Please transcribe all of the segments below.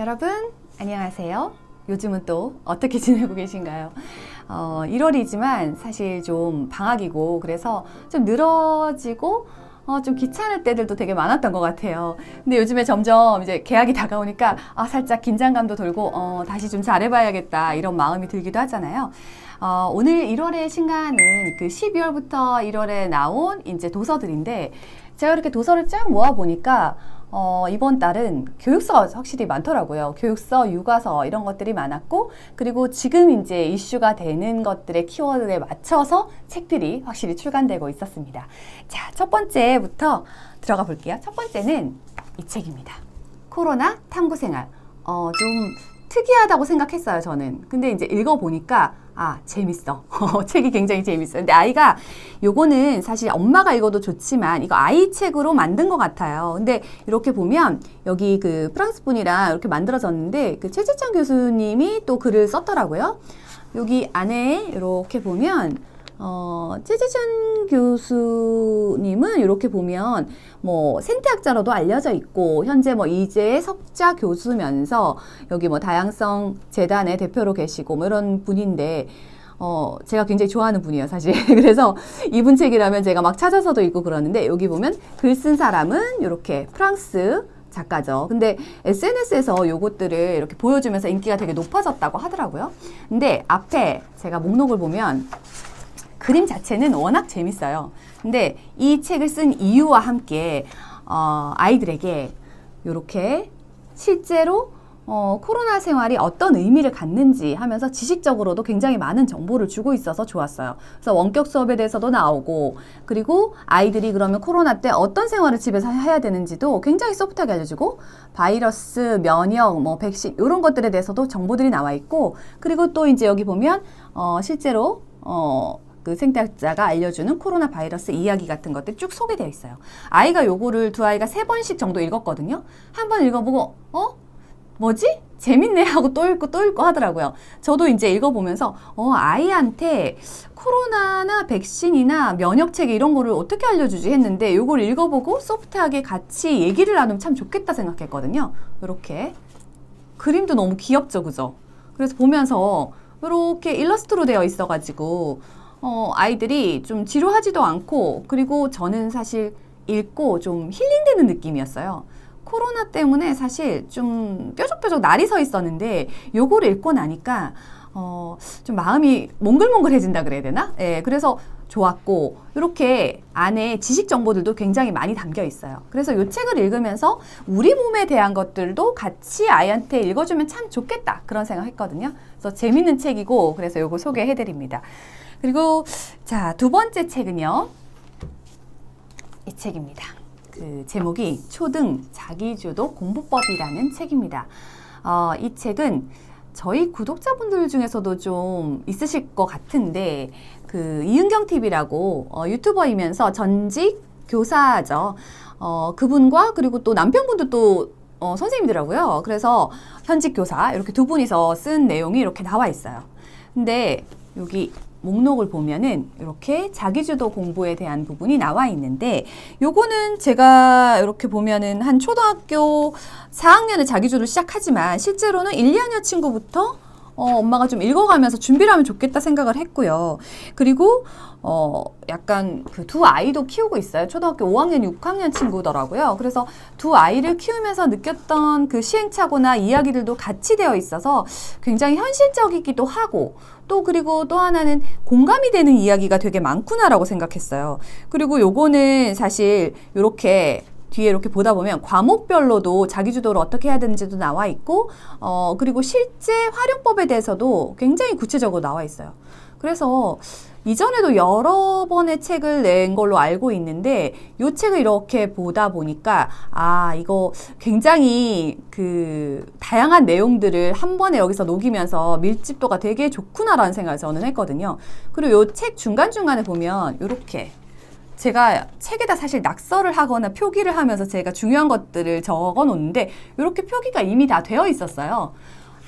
여러분, 안녕하세요. 요즘은 또 어떻게 지내고 계신가요? 어, 1월이지만 사실 좀 방학이고 그래서 좀 늘어지고 어, 좀 귀찮을 때들도 되게 많았던 것 같아요. 근데 요즘에 점점 이제 개학이 다가오니까 아, 살짝 긴장감도 돌고 어, 다시 좀 잘해봐야겠다 이런 마음이 들기도 하잖아요. 어, 오늘 1월의 신간은 그 12월부터 1월에 나온 이제 도서들인데 제가 이렇게 도서를 쫙 모아 보니까 어, 이번 달은 교육서가 확실히 많더라고요. 교육서, 육아서 이런 것들이 많았고 그리고 지금 이제 이슈가 되는 것들의 키워드에 맞춰서 책들이 확실히 출간되고 있었습니다. 자, 첫 번째부터 들어가 볼게요. 첫 번째는 이 책입니다. 코로나 탐구 생활. 어, 좀 특이하다고 생각했어요, 저는. 근데 이제 읽어보니까, 아, 재밌어. 책이 굉장히 재밌어요. 근데 아이가, 요거는 사실 엄마가 읽어도 좋지만, 이거 아이 책으로 만든 것 같아요. 근데 이렇게 보면, 여기 그 프랑스 분이랑 이렇게 만들어졌는데, 그 최재창 교수님이 또 글을 썼더라고요. 여기 안에 이렇게 보면, 어, 최재천 교수님은 이렇게 보면 뭐 생태학자로도 알려져 있고 현재 뭐 이재 석자 교수면서 여기 뭐 다양성 재단의 대표로 계시고 뭐 이런 분인데 어, 제가 굉장히 좋아하는 분이에요, 사실. 그래서 이분 책이라면 제가 막 찾아서도 읽고 그러는데 여기 보면 글 쓴 사람은 이렇게 프랑스 작가죠. 근데 SNS에서 요것들을 이렇게 보여주면서 인기가 되게 높아졌다고 하더라고요. 근데 앞에 제가 목록을 보면 그림 자체는 워낙 재밌어요. 근데 이 책을 쓴 이유와 함께 어, 아이들에게 이렇게 실제로 어, 코로나 생활이 어떤 의미를 갖는지 하면서 지식적으로도 굉장히 많은 정보를 주고 있어서 좋았어요. 그래서 원격 수업에 대해서도 나오고, 그리고 아이들이 그러면 코로나 때 어떤 생활을 집에서 해야 되는지도 굉장히 소프트하게 알려주고, 바이러스, 면역, 뭐 백신, 이런 것들에 대해서도 정보들이 나와 있고, 그리고 또 이제 여기 보면, 어, 실제로, 어, 그 생태학자가 알려주는 코로나 바이러스 이야기 같은 것들 쭉 소개되어 있어요. 아이가 요거를 두 아이가 세 번씩 정도 읽었거든요. 한 번 읽어보고, 어? 뭐지? 재밌네 하고 또 읽고 또 읽고 하더라고요. 저도 이제 읽어보면서 어 아이한테 코로나나 백신이나 면역체계 이런 거를 어떻게 알려주지 했는데 요걸 읽어보고 소프트하게 같이 얘기를 나누면 참 좋겠다 생각했거든요. 이렇게 그림도 너무 귀엽죠, 그죠? 그래서 보면서 이렇게 일러스트로 되어 있어가지고 어, 아이들이 좀 지루하지도 않고 그리고 저는 사실 읽고 좀 힐링되는 느낌이었어요. 코로나 때문에 사실 좀 뾰족뾰족 날이 서 있었는데 요거를 읽고 나니까 어, 좀 마음이 몽글몽글해진다 그래야 되나? 예, 그래서 좋았고 이렇게 안에 지식 정보들도 굉장히 많이 담겨 있어요. 그래서 이 책을 읽으면서 우리 몸에 대한 것들도 같이 아이한테 읽어주면 참 좋겠다 그런 생각했거든요. 그래서 재밌는 책이고 그래서 요거 소개해드립니다. 그리고 자 두 번째 책은요 이 책입니다. 그 제목이 초등 자기주도 공부법이라는 책입니다. 어, 이 책은 저희 구독자분들 중에서도 좀 있으실 것 같은데 그 이은경 TV라고 어, 유튜버이면서 전직 교사죠. 어, 그분과 그리고 또 남편분도 또 어, 선생님이더라고요. 그래서 현직 교사 이렇게 두 분이서 쓴 내용이 이렇게 나와 있어요. 근데 여기 목록을 보면은 이렇게 자기주도 공부에 대한 부분이 나와 있는데 요거는 제가 이렇게 보면은 한 초등학교 4학년에 자기주도를 시작하지만 실제로는 1, 2학년 친구부터 어, 엄마가 좀 읽어가면서 준비를 하면 좋겠다 생각을 했고요. 그리고 어, 약간 그 두 아이도 키우고 있어요. 초등학교 5학년, 6학년 친구더라고요. 그래서 두 아이를 키우면서 느꼈던 그 시행착오나 이야기들도 같이 되어 있어서 굉장히 현실적이기도 하고 또 그리고 또 하나는 공감이 되는 이야기가 되게 많구나라고 생각했어요. 그리고 요거는 사실 요렇게 뒤에 이렇게 보다 보면 과목별로도 자기주도를 어떻게 해야 되는지도 나와 있고, 어, 그리고 실제 활용법에 대해서도 굉장히 구체적으로 나와 있어요. 그래서 이전에도 여러 번의 책을 낸 걸로 알고 있는데, 이 책을 이렇게 보다 보니까, 아, 이거 굉장히 그, 다양한 내용들을 한 번에 여기서 녹이면서 밀집도가 되게 좋구나라는 생각을 저는 했거든요. 그리고 이 책 중간 중간에 보면, 이렇게 제가 책에다 사실 낙서를 하거나 표기를 하면서 제가 중요한 것들을 적어 놓는데 이렇게 표기가 이미 다 되어 있었어요.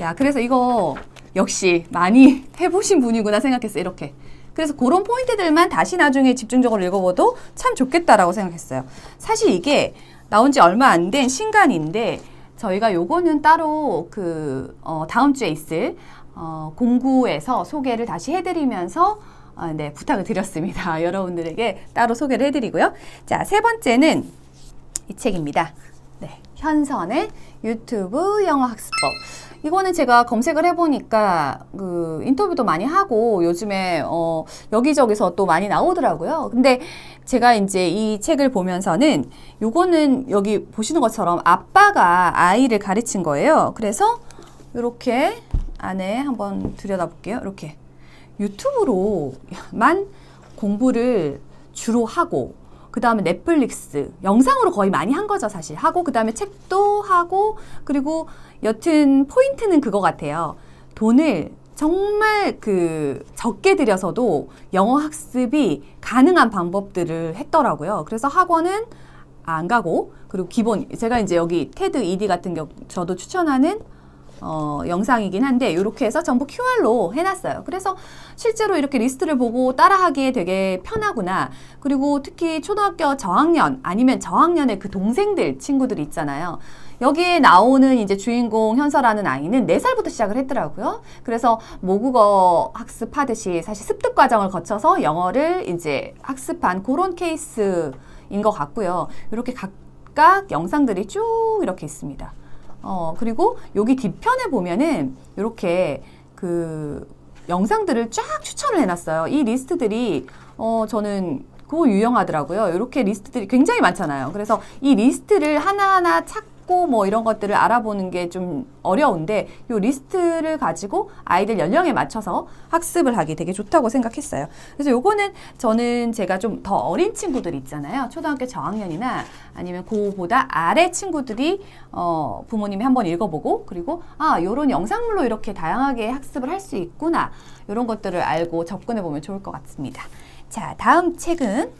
야, 그래서 이거 역시 많이 해보신 분이구나 생각했어요. 이렇게. 그래서 그런 포인트들만 다시 나중에 집중적으로 읽어봐도 참 좋겠다라고 생각했어요. 사실 이게 나온 지 얼마 안 된 신간인데 저희가 요거는 따로 그 어, 다음 주에 있을 어, 공구에서 소개를 다시 해드리면서 아, 네, 부탁을 드렸습니다. 여러분들에게 따로 소개를 해드리고요. 자, 세 번째는 이 책입니다. 네, 현선의 유튜브 영어 학습법. 이거는 제가 검색을 해보니까 그 인터뷰도 많이 하고 요즘에 어 여기저기서 또 많이 나오더라고요. 근데 제가 이제 이 책을 보면서는 요거는 여기 보시는 것처럼 아빠가 아이를 가르친 거예요. 그래서 이렇게 안에 한번 들여다볼게요. 이렇게 유튜브로만 공부를 주로 하고 그 다음에 넷플릭스 영상으로 거의 많이 한 거죠 사실. 하고 그 다음에 책도 하고 그리고 여튼 포인트는 그거 같아요. 돈을 정말 그 적게 들여서도 영어 학습이 가능한 방법들을 했더라고요. 그래서 학원은 안 가고 그리고 기본 제가 이제 여기 테드 ED 같은 경우 저도 추천하는 어, 영상이긴 한데 이렇게 해서 전부 QR로 해놨어요. 그래서 실제로 이렇게 리스트를 보고 따라하기에 되게 편하구나. 그리고 특히 초등학교 저학년 아니면 저학년의 그 동생들 친구들 있잖아요. 여기에 나오는 이제 주인공 현서라는 아이는 4살부터 시작을 했더라고요. 그래서 모국어 학습하듯이 사실 습득 과정을 거쳐서 영어를 이제 학습한 그런 케이스인 것 같고요. 이렇게 각각 영상들이 쭉 이렇게 있습니다. 어, 그리고 여기 뒤편에 보면은 이렇게 그 영상들을 쫙 추천을 해놨어요. 이 리스트들이 어, 저는 그거 유용하더라고요. 이렇게 리스트들이 굉장히 많잖아요. 그래서 이 리스트를 하나하나 찾고 뭐 이런 것들을 알아보는 게 좀 어려운데 이 리스트를 가지고 아이들 연령에 맞춰서 학습을 하기 되게 좋다고 생각했어요. 그래서 요거는 저는 제가 좀 더 어린 친구들 있잖아요. 초등학교 저학년이나 아니면 그보다 아래 친구들이 어, 부모님이 한번 읽어보고 그리고 아 요런 영상물로 이렇게 다양하게 학습을 할 수 있구나 이런 것들을 알고 접근해 보면 좋을 것 같습니다. 자 다음 책은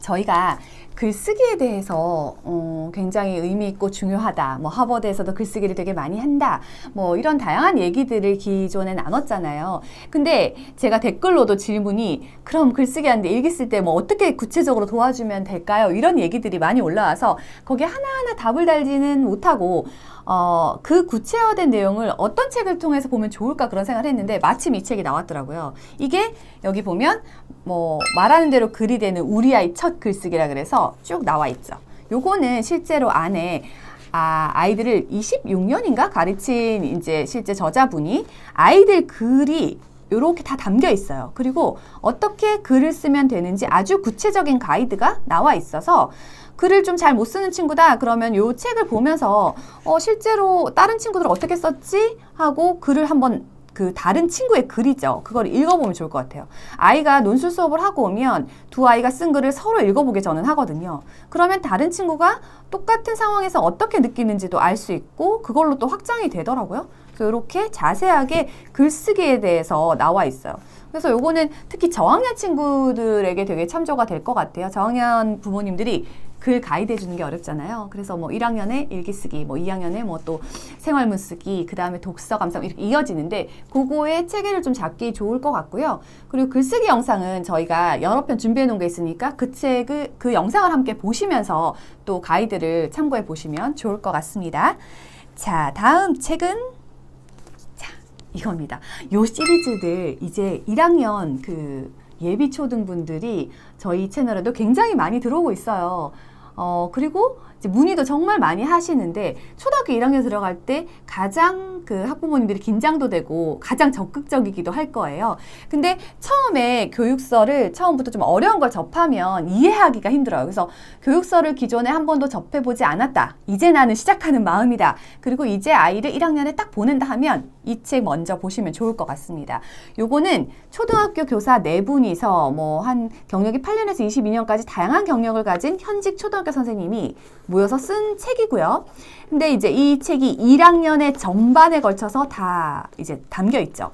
저희가 글쓰기에 대해서 어, 굉장히 의미 있고 중요하다. 뭐 하버드에서도 글쓰기를 되게 많이 한다. 뭐 이런 다양한 얘기들을 기존에 나눴잖아요. 근데 제가 댓글로도 질문이 그럼 글쓰기 하는데 일기 쓸 때 뭐 어떻게 구체적으로 도와주면 될까요? 이런 얘기들이 많이 올라와서 거기에 하나하나 답을 달지는 못하고 어, 그 구체화된 내용을 어떤 책을 통해서 보면 좋을까 그런 생각을 했는데 마침 이 책이 나왔더라고요. 이게 여기 보면 뭐 말하는 대로 글이 되는 우리 아이 첫 글쓰기라 그래서 쭉 나와 있죠. 요거는 실제로 안에 아, 아이들을 26년인가 가르친 이제 실제 저자분이 아이들 글이 이렇게 다 담겨 있어요. 그리고 어떻게 글을 쓰면 되는지 아주 구체적인 가이드가 나와 있어서 글을 좀 잘 못 쓰는 친구다 그러면 요 책을 보면서 어 실제로 다른 친구들 어떻게 썼지 하고 글을 한번 그 다른 친구의 글이죠. 그걸 읽어보면 좋을 것 같아요. 아이가 논술 수업을 하고 오면 두 아이가 쓴 글을 서로 읽어보게 저는 하거든요. 그러면 다른 친구가 똑같은 상황에서 어떻게 느끼는지도 알 수 있고 그걸로 또 확장이 되더라고요. 그래서 이렇게 자세하게 글쓰기에 대해서 나와 있어요. 그래서 요거는 특히 저학년 친구들에게 되게 참조가 될 것 같아요. 저학년 부모님들이 글 가이드 해 주는 게 어렵잖아요. 그래서 뭐 1학년에 일기 쓰기, 뭐 2학년에 뭐 또 생활문 쓰기, 그 다음에 독서 감상 이렇게 이어지는데 그거에 체계를 좀 잡기 좋을 것 같고요. 그리고 글쓰기 영상은 저희가 여러 편 준비해 놓은 게 있으니까 그 책을 그 영상을 함께 보시면서 또 가이드를 참고해 보시면 좋을 것 같습니다. 자, 다음 책은 자, 이겁니다. 요 시리즈들 이제 1학년 그 예비 초등분들이 저희 채널에도 굉장히 많이 들어오고 있어요. 어, 그리고 문의도 정말 많이 하시는데 초등학교 1학년 들어갈 때 가장 그 학부모님들이 긴장도 되고 가장 적극적이기도 할 거예요. 근데 처음에 교육서를 처음부터 좀 어려운 걸 접하면 이해하기가 힘들어요. 그래서 교육서를 기존에 한 번도 접해보지 않았다. 이제 나는 시작하는 마음이다. 그리고 이제 아이를 1학년에 딱 보낸다 하면 이 책 먼저 보시면 좋을 것 같습니다. 요거는 초등학교 교사 네 분이서 뭐 한 경력이 8년에서 22년까지 다양한 경력을 가진 현직 초등학교 선생님이 모여서 쓴 책이고요. 근데 이제 이 책이 1학년의 전반에 걸쳐서 다 이제 담겨 있죠.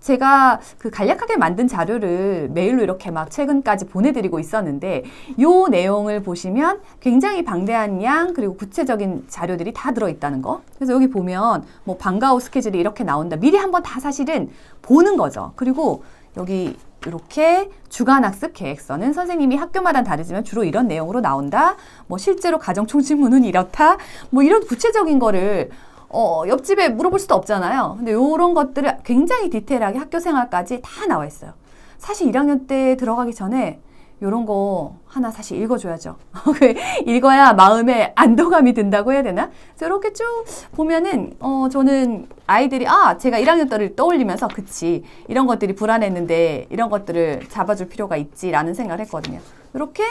제가 그 간략하게 만든 자료를 메일로 이렇게 막 최근까지 보내드리고 있었는데 요 내용을 보시면 굉장히 방대한 양 그리고 구체적인 자료들이 다 들어있다는 거. 그래서 여기 보면 뭐 방과후 스케줄이 이렇게 나온다. 미리 한번 다 사실은 보는 거죠. 그리고 여기 이렇게 주간 학습 계획서는 선생님이 학교마다 다르지만 주로 이런 내용으로 나온다. 뭐 실제로 가정 총칙문은 이렇다. 뭐 이런 구체적인 거를 어, 옆집에 물어볼 수도 없잖아요. 근데 이런 것들을 굉장히 디테일하게 학교 생활까지 다 나와 있어요. 사실 1학년 때 들어가기 전에 이런 거 하나 사실 읽어줘야죠. 그 읽어야 마음에 안도감이 든다고 해야 되나? 그래서 이렇게 쭉 보면은, 어, 저는 아이들이, 아, 제가 1학년 때를 떠올리면서, 그치. 이런 것들이 불안했는데, 이런 것들을 잡아줄 필요가 있지라는 생각을 했거든요. 이렇게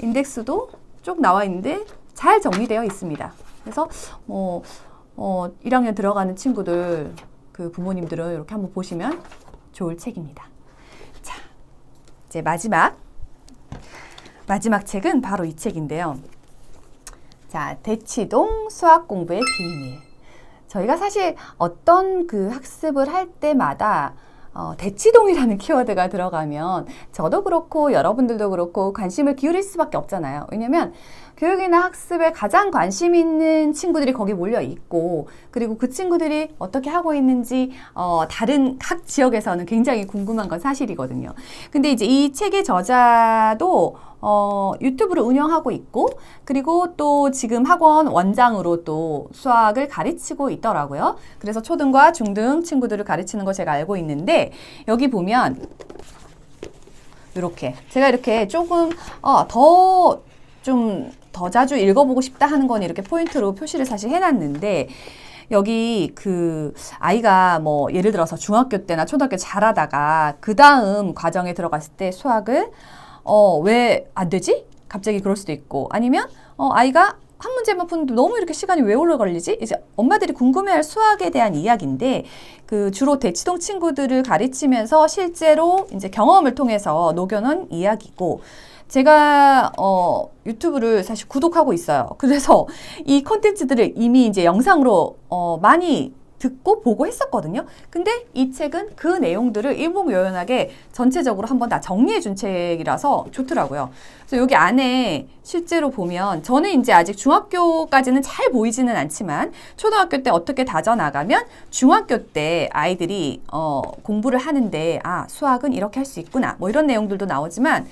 인덱스도 쭉 나와 있는데, 잘 정리되어 있습니다. 그래서, 뭐, 어, 1학년 들어가는 친구들, 그 부모님들은 이렇게 한번 보시면 좋을 책입니다. 자, 이제 마지막. 마지막 책은 바로 이 책인데요. 자, 대치동 수학 공부의 비밀. 저희가 사실 어떤 그 학습을 할 때마다 어, 대치동이라는 키워드가 들어가면 저도 그렇고 여러분들도 그렇고 관심을 기울일 수밖에 없잖아요. 왜냐면 교육이나 학습에 가장 관심 있는 친구들이 거기 몰려 있고 그리고 그 친구들이 어떻게 하고 있는지 어, 다른 각 지역에서는 굉장히 궁금한 건 사실이거든요. 근데 이제 이 책의 저자도 어, 유튜브를 운영하고 있고, 그리고 또 지금 학원 원장으로 또 수학을 가르치고 있더라고요. 그래서 초등과 중등 친구들을 가르치는 거 제가 알고 있는데, 여기 보면, 이렇게. 제가 이렇게 조금, 어, 더, 좀, 더 자주 읽어보고 싶다 하는 건 이렇게 포인트로 표시를 사실 해놨는데, 여기 그 아이가 뭐 예를 들어서 중학교 때나 초등학교 잘하다가 그 다음 과정에 들어갔을 때 수학을 어, 왜 안 되지? 갑자기 그럴 수도 있고 아니면 어, 아이가 한 문제만 푸는데 너무 이렇게 시간이 왜 오래 걸리지? 이제 엄마들이 궁금해할 수학에 대한 이야기인데 그 주로 대치동 친구들을 가르치면서 실제로 이제 경험을 통해서 녹여놓은 이야기고 제가 어 유튜브를 사실 구독하고 있어요. 그래서 이 콘텐츠들을 이미 이제 영상으로 어 많이 듣고 보고 했었거든요. 근데 이 책은 그 내용들을 일목요연하게 전체적으로 한번 다 정리해 준 책이라서 좋더라고요. 그래서 여기 안에 실제로 보면 저는 이제 아직 중학교까지는 잘 보이지는 않지만 초등학교 때 어떻게 다져나가면 중학교 때 아이들이 어 공부를 하는데 아 수학은 이렇게 할 수 있구나 뭐 이런 내용들도 나오지만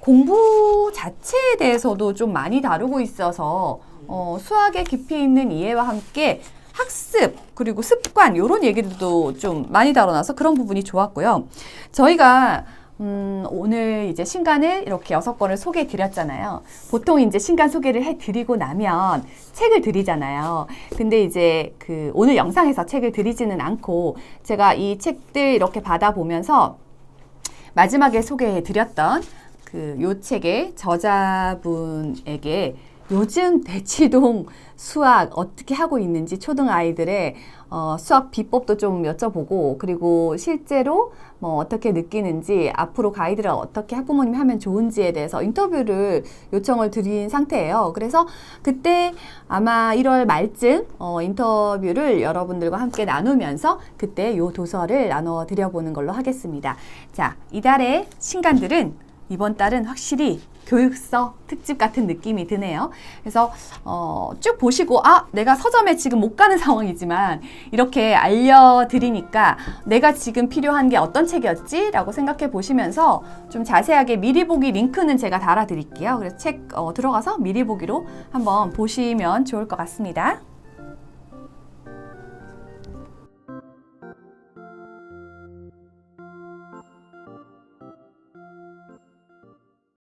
공부 자체에 대해서도 좀 많이 다루고 있어서 어, 수학의 깊이 있는 이해와 함께 학습 그리고 습관 이런 얘기들도 좀 많이 다뤄놔서 그런 부분이 좋았고요. 저희가 음, 오늘 이제 신간을 이렇게 여섯 권을 소개해 드렸잖아요. 보통 이제 신간 소개를 해 드리고 나면 책을 드리잖아요. 근데 이제 그 오늘 영상에서 책을 드리지는 않고 제가 이 책들 이렇게 받아보면서 마지막에 소개해 드렸던 그 요 책의 저자분에게 요즘 대치동 수학 어떻게 하고 있는지 초등 아이들의 어, 수학 비법도 좀 여쭤보고 그리고 실제로 뭐 어떻게 느끼는지 앞으로 가이드를 어떻게 학부모님이 하면 좋은지에 대해서 인터뷰를 요청을 드린 상태예요. 그래서 그때 아마 1월 말쯤 어, 인터뷰를 여러분들과 함께 나누면서 그때 요 도서를 나눠 드려보는 걸로 하겠습니다. 자, 이달의 신간들은 이번 달은 확실히 교육서 특집 같은 느낌이 드네요. 그래서 어, 쭉 보시고 아 내가 서점에 지금 못 가는 상황이지만 이렇게 알려드리니까 내가 지금 필요한 게 어떤 책이었지? 라고 생각해 보시면서 좀 자세하게 미리 보기 링크는 제가 달아드릴게요. 그래서 책 어, 들어가서 미리 보기로 한번 보시면 좋을 것 같습니다.